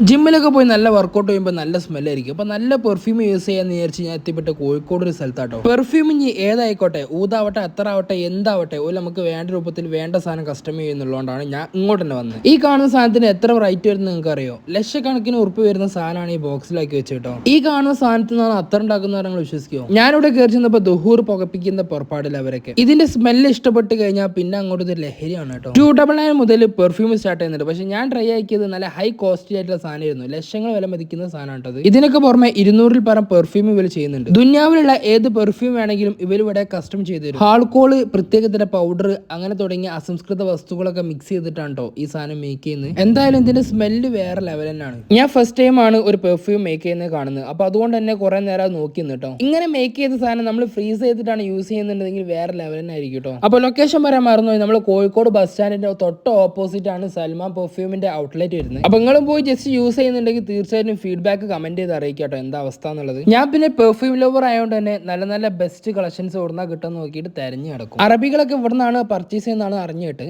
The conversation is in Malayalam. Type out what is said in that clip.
ജിമ്മിലൊക്കെ പോയി നല്ല വർക്കൗട്ട് ചെയ്യുമ്പോൾ നല്ല സ്മെല്ലായിരിക്കും അപ്പോൾ നല്ല പെർഫ്യൂം യൂസ് ചെയ്യാൻ വിചാരിച്ച് ഞാൻ എത്തിപ്പെട്ട കോഴിക്കോട് ഒരു സ്ഥലത്താട്ടോ. പെർഫ്യൂം ഇനി ഏതായിക്കോട്ടെ ഊതാവട്ടെ എത്ര ആവട്ടെ എന്താവട്ടെ ഒരു നമുക്ക് വേണ്ട രൂപത്തിൽ വേണ്ട സാധനം കസ്റ്റമൈസ് ചെയ്യുന്നുള്ളതുകൊണ്ടാണ് ഞാൻ ഇങ്ങോട്ട് തന്നെ വന്നത്. ഈ കാണുന്ന സാധനത്തിന് എത്ര റേറ്റ് വരുന്നത് നിങ്ങൾക്ക് അറിയോ ലക്ഷക്കണക്കിന് ഉറുപ്പ് വരുന്ന സാധനമാണ് ഈ ബോക്സിലാക്കി വെച്ച് കേട്ടോ ഈ കാണുന്ന സാധനത്തിൽ നിന്നാണ് അത്ര ഉണ്ടാക്കുന്നവർ നിങ്ങൾ വിശ്വസിക്കുമോ ഞാനിവിടെ കയറി ചെന്നപ്പോൾ ദുഹൂർ പുകപ്പിക്കുന്ന പുറപ്പാടില്ല അവരൊക്കെ. ഇതിന്റെ സ്മെല്ല് ഇഷ്ടപ്പെട്ട് കഴിഞ്ഞാൽ പിന്നെ അങ്ങോട്ട് ഇത് ലഹരിയാണ് കേട്ടോ. ടു ഡബിൾ നയൻ മുതൽ പെർഫ്യൂം സ്റ്റാർട്ട് ചെയ്യുന്നുണ്ട്. പക്ഷെ ഞാൻ ട്രൈ ആക്കിയത് നല്ല ഹൈ കോസ്റ്റ്ലി ആയിട്ടുള്ള സാധനമായിരുന്നു. ലക്ഷങ്ങൾ വില മതിക്കുന്ന സാധനമാണ് കേട്ടത് ഇതിനൊക്കെ പുറമെ ഇരുന്നൂറിൽ പരം പെർഫ്യൂം ഇവർ ചെയ്യുന്നുണ്ട്. ദുനിയാവിലുള്ള ഏത് പെർഫ്യൂം വേണമെങ്കിലും ഇവർ ഇവിടെ കസ്റ്റം ചെയ്തിരുന്നു തരും. ഹാൾക്കോൾ പ്രത്യേകതര പൗഡർ അങ്ങനെ തുടങ്ങിയ അസംസ്കൃത വസ്തുക്കളൊക്കെ മിക്സ് ചെയ്തിട്ടാണ് കേട്ടോ ഈ സാധനം മേക്ക് ചെയ്യുന്നത്. എന്തായാലും ഇതിന്റെ സ്മെല്ല് വേറെ ലെവൽ തന്നെയാണ്. ഞാൻ ഫസ്റ്റ് ടൈം ആണ് ഒരു പെർഫ്യൂം മേക്ക് ചെയ്യുന്നത് കാണുന്നത്. അപ്പൊ അതുകൊണ്ട് തന്നെ കുറെ നേരം നോക്കി കേട്ടോ ഇങ്ങനെ മേക്ക് ചെയ്ത സാധനം നമ്മൾ ഫ്രീസ് ചെയ്തിട്ടാണ് യൂസ് ചെയ്യുന്നുണ്ടെങ്കിൽ വേറെ ലെവൽ തന്നെ ആയിരിക്കും കേട്ടോ അപ്പൊ ലൊക്കേഷൻ പറയാൻ മറന്നു നമ്മൾ കോഴിക്കോട് ബസ് സ്റ്റാൻഡിന്റെ തൊട്ട് ഓപ്പോസിറ്റ് ആണ് സൽമാൻ പെർഫ്യൂമിന്റെ ഔട്ട്ലെറ്റ് വരുന്നത്. അപ്പൊ നിങ്ങളും പോയി ജസ്റ്റ് യൂസ് ചെയ്യുന്നുണ്ടെങ്കിൽ തീർച്ചയായിട്ടും ഫീഡ്ബാക്ക് കമന്റ് ചെയ്ത് അറിയിക്കാട്ടോ എന്താ അവസ്ഥ എന്നുള്ളത്. ഞാൻ പിന്നെ പെർഫ്യൂം ലവർ ആയതുകൊണ്ട് തന്നെ നല്ല നല്ല ബെസ്റ്റ് കളക്ഷൻസ് ഇവിടുന്ന കിട്ടുമെന്ന് നോക്കിയിട്ട് തെരഞ്ഞെടുക്കും അറബികളൊക്കെ ഇവിടുന്നാണ് പർച്ചേസ് ചെയ്യുന്നതാണ് അറിഞ്ഞിട്ട്